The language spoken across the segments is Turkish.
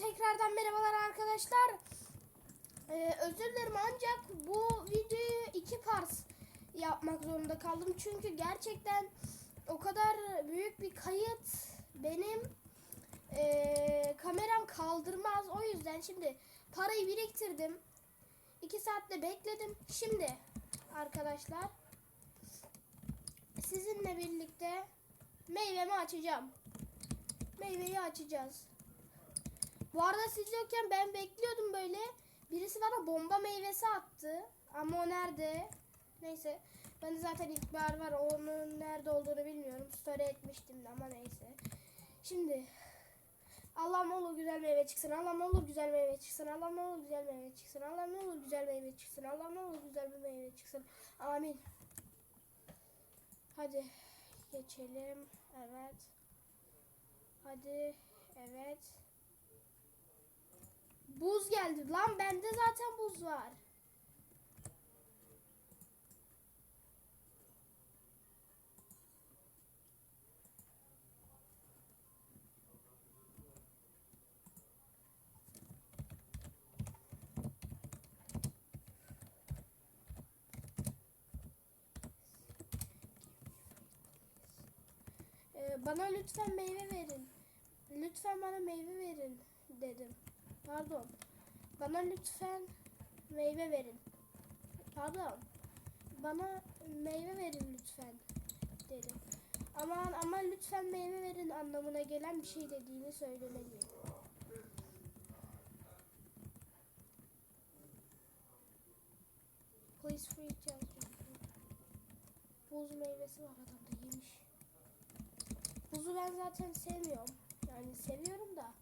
tekrardan merhabalar arkadaşlar. Ee, özür dilerim ancak bu videoyu iki part yapmak zorunda kaldım. Çünkü gerçekten o kadar büyük bir kayıt benim ee, kameram kaldırmaz. O yüzden şimdi parayı biriktirdim. İki saatte bekledim. Şimdi arkadaşlar sizinle birlikte meyvemi açacağım. Meyveyi açacağız. Bu arada siz yokken ben bekliyordum böyle. Birisi bana bomba meyvesi attı. Ama o nerede? Neyse. Ben de zaten ilkbahar var. Onun nerede olduğunu bilmiyorum. Story etmiştim de ama neyse. Şimdi Allah ne olur güzel meyve çıksın. Allah ne olur güzel meyve çıksın. Allah ne olur güzel meyve çıksın. Allah ne olur güzel meyve çıksın. Allah ne olur güzel bir meyve çıksın. Amin. Hadi geçelim. Evet. Hadi. Evet. Buz geldi. Lan bende zaten buz var. Ee, bana lütfen meyve verin. Lütfen bana meyve verin dedim. Pardon. Bana lütfen meyve verin. Pardon. Bana meyve verin lütfen dedim. Aman ama lütfen meyve verin anlamına gelen bir şey dediğini söylemeli. Please free. Buz meyvesi var adamda yemiş. Buzu ben zaten sevmiyorum. Yani seviyorum da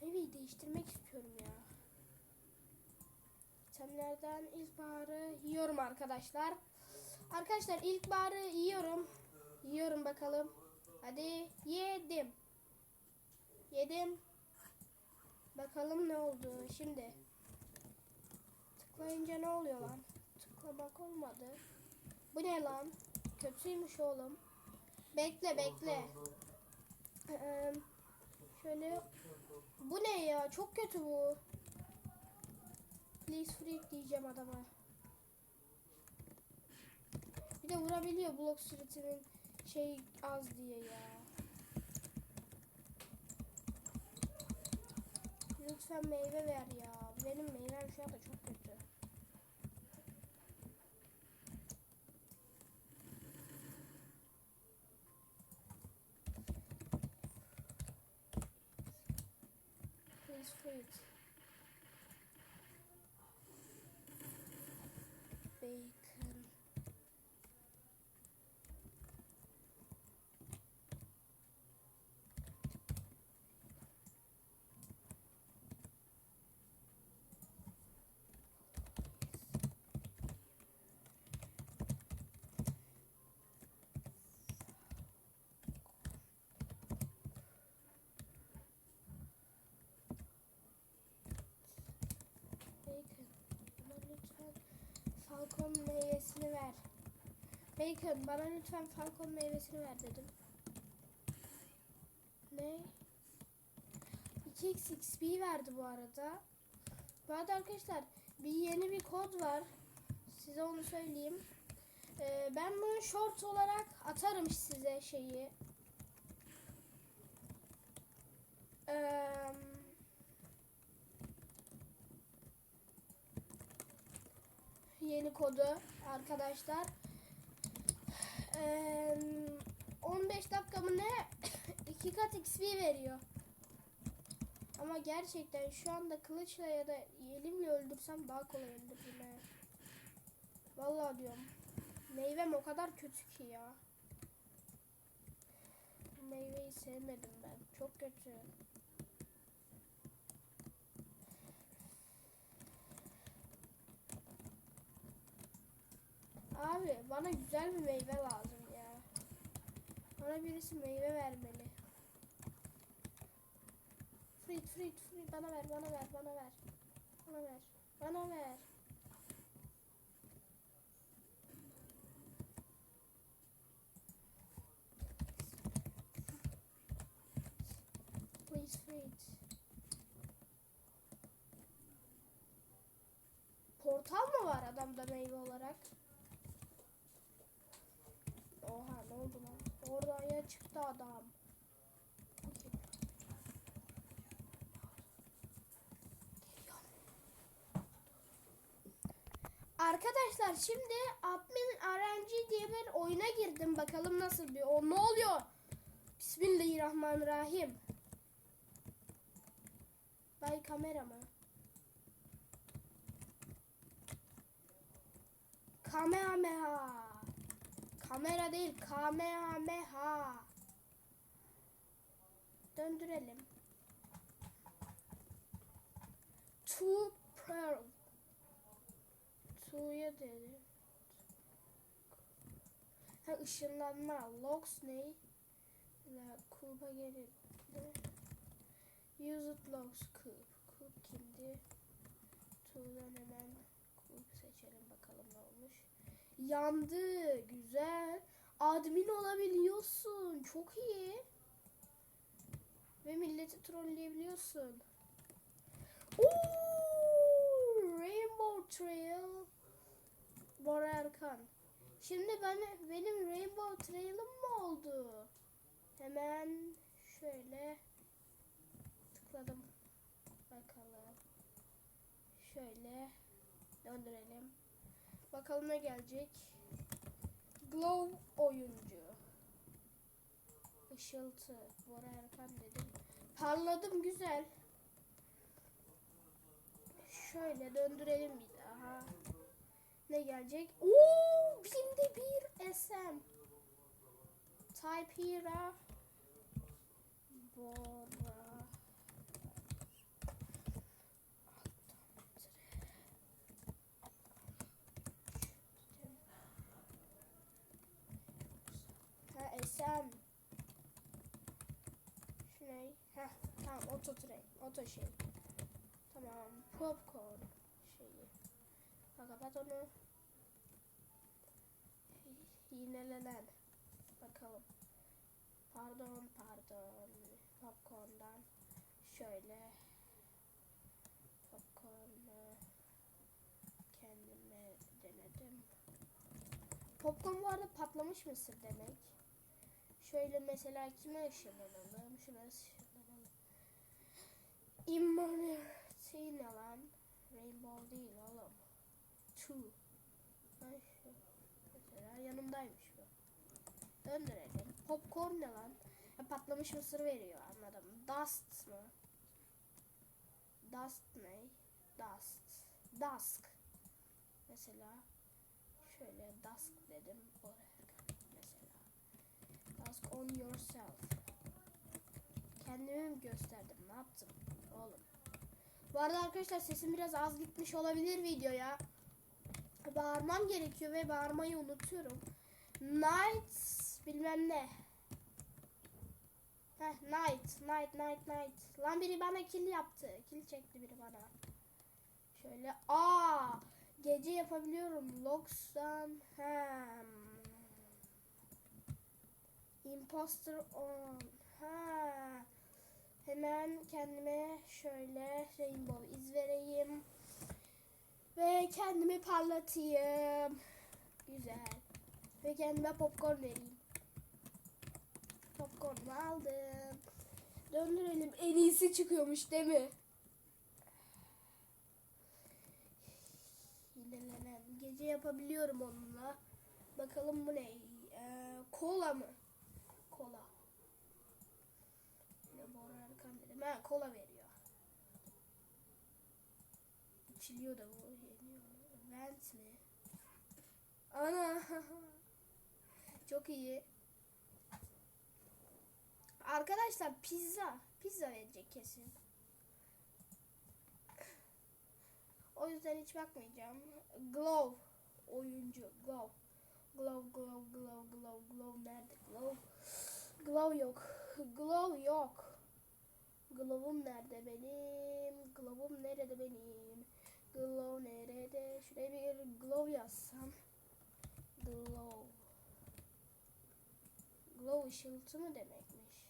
meyveyi değiştirmek istiyorum ya. İtemlerden ilkbaharı yiyorum arkadaşlar. Arkadaşlar ilkbaharı yiyorum. Yiyorum bakalım. Hadi yedim. Yedim. Bakalım ne oldu şimdi. Tıklayınca ne oluyor lan? Tıklamak olmadı. Bu ne lan? Kötüymüş oğlum. Bekle bekle. Ee, şöyle bu ne ya? Çok kötü bu. Please freak diyeceğim adama. Bir de vurabiliyor Block Street'in şey az diye ya. Lütfen meyve ver ya. Benim meyvem şu anda çok kötü. Please fruit. Bacon. Bacon. Bana lütfen falcon meyvesini ver. Bacon bana lütfen falcon meyvesini ver dedim. Ne? 2x XP verdi bu arada. Bu arada arkadaşlar bir yeni bir kod var. Size onu söyleyeyim. Ee, ben bunu short olarak atarım size şeyi. Eee yeni kodu arkadaşlar. Ee, 15 dakika mı ne? 2 kat XP veriyor. Ama gerçekten şu anda kılıçla ya da elimle öldürsem daha kolay öldürürüm. he. Vallahi diyorum. Meyvem o kadar kötü ki ya. Meyveyi sevmedim ben. Çok kötü. Abi bana güzel bir meyve lazım ya. Bana birisi meyve vermeli. Fruit fruit fruit bana ver bana ver bana ver. Bana ver. Bana ver. Please fruit. Portal mı var adamda meyve olarak? Oha ne oldu lan? Oraya çıktı adam. Arkadaşlar şimdi Admin RNG diye bir oyuna girdim. Bakalım nasıl bir o ne oluyor? Bismillahirrahmanirrahim. Bay kamera mı? Kamehameha. Kamera değil, kamehameha. Döndürelim. Two pearl. Two'ya dedi. Ha ışınlanma. Logs ne? La Kuba gelip Use it logs Kub. Kub kimdi? Two'dan hemen Kub seçelim bakalım ne olmuş. Yandı. Güzel. Admin olabiliyorsun. Çok iyi. Ve milleti trolleyebiliyorsun. Oo, Rainbow Trail. Bora Erkan. Şimdi ben benim Rainbow Trail'ım mı oldu? Hemen şöyle tıkladım. Bakalım. Şöyle döndürelim. Bakalım ne gelecek. Glow oyuncu. Işıltı. Bora Erkan dedim. Parladım güzel. Şöyle döndürelim bir daha. Ne gelecek? Oo, binde bir SM. Type Hero. Bora. SM. Şu ne? Ha tamam oto tray. Oto şey. Tamam. Popcorn şeyi. Ha, kapat onu. Yinelenen. Bakalım. Pardon pardon. Popcorn'dan şöyle popcorn'u kendime denedim. Popcorn bu arada patlamış mısır demek. Şöyle mesela kime ışınlanalım? Şuna ışınlanalım. Immunity ne lan? Rainbow değil oğlum. Two. Mesela yanımdaymış bu. Döndürelim. Popcorn ne lan? Ha, patlamış mısır veriyor anladım. Dust mı? Dust ne? Dust. Dusk. Mesela şöyle dusk dedim. Oraya. Dusk on yourself. Kendimi mi gösterdim? Ne yaptım? Oğlum. Bu arada arkadaşlar sesim biraz az gitmiş olabilir videoya. Bağırmam gerekiyor ve bağırmayı unutuyorum. Night bilmem ne. Heh, night, night, night, night. Lan biri bana kill yaptı. Kill çekti biri bana. Şöyle, aa, gece yapabiliyorum. Logs'tan hem. Imposter on. Ha. Hemen kendime şöyle rainbow iz vereyim. Ve kendimi parlatayım. Güzel. Ve kendime popcorn vereyim. Popcorn aldım. Döndürelim. En iyisi çıkıyormuş değil mi? Hilelenen. Gece yapabiliyorum onunla. Bakalım bu ne? Ee, kola mı? Kola. Ne Bora Erkan dedim. Ha kola veriyor. İçiliyor da bu. Yeniyor. Vent mi? Ana. Çok iyi. Arkadaşlar pizza. Pizza verecek kesin. O yüzden hiç bakmayacağım. Glow oyuncu. Glow. Glow, glow, glow, glow, glow nerede? Glow. Glow yok. Glow yok. Glow'um nerede benim? Glow'um nerede benim? Glow nerede? Şuraya bir glow yazsam. Glow. Glow ışıltı mı demekmiş?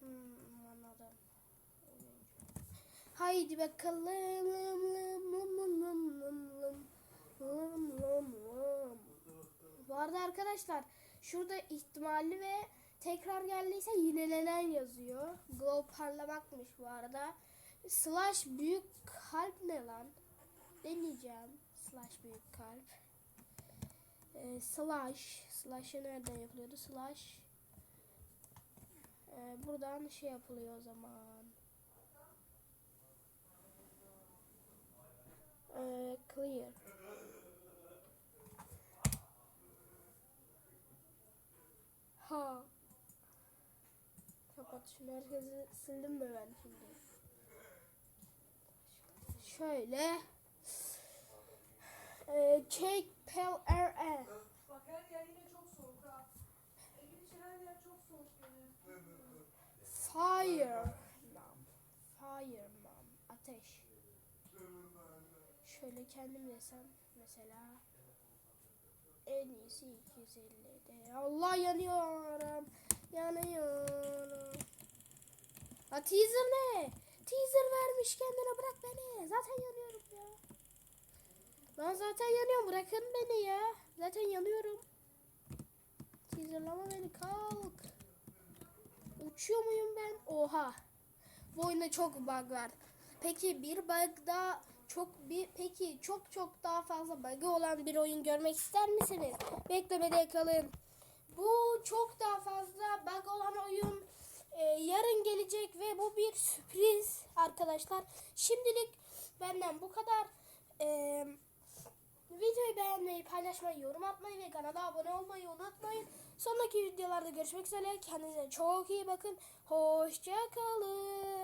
Hmm, anladım. Haydi bakalım. Lım, lım, lım, lım, Vım vım vım. Bu arada arkadaşlar şurada ihtimalli ve tekrar geldiyse yinelenen yazıyor. Glow parlamakmış bu arada. Slash büyük kalp ne lan? Deneyeceğim. Slash büyük kalp. Ee, slash. Slash'ı nereden yapılıyordu? Slash. Ee, buradan şey yapılıyor o zaman. Ee, clear. Ha. Şunu herkesi sildim mi ben şimdi? Şöyle. Ee, Cake Pel RE. Bak her yer yine çok soğuk ha. Evin içi her yer çok soğuk gene. Fire. Mom. Fire mom. Ateş. Şöyle kendim desem mesela. En iyisi 250'de. Allah yanıyorum. Yanıyorum. Ha teaser ne? Teaser vermiş kendine bırak beni. Zaten yanıyorum ya. Ben zaten yanıyorum. Bırakın beni ya. Zaten yanıyorum. Teaserlama beni kalk. Uçuyor muyum ben? Oha. Bu oyunda çok bug var. Peki bir bug daha çok bir peki çok çok daha fazla bug'ı olan bir oyun görmek ister misiniz? Beklemede kalın. Bu çok daha fazla bug olan oyun e, yarın gelecek ve bu bir sürpriz arkadaşlar. Şimdilik benden bu kadar. E, videoyu beğenmeyi, paylaşmayı, yorum atmayı ve kanala abone olmayı unutmayın. Sonraki videolarda görüşmek üzere. Kendinize çok iyi bakın. Hoşça kalın.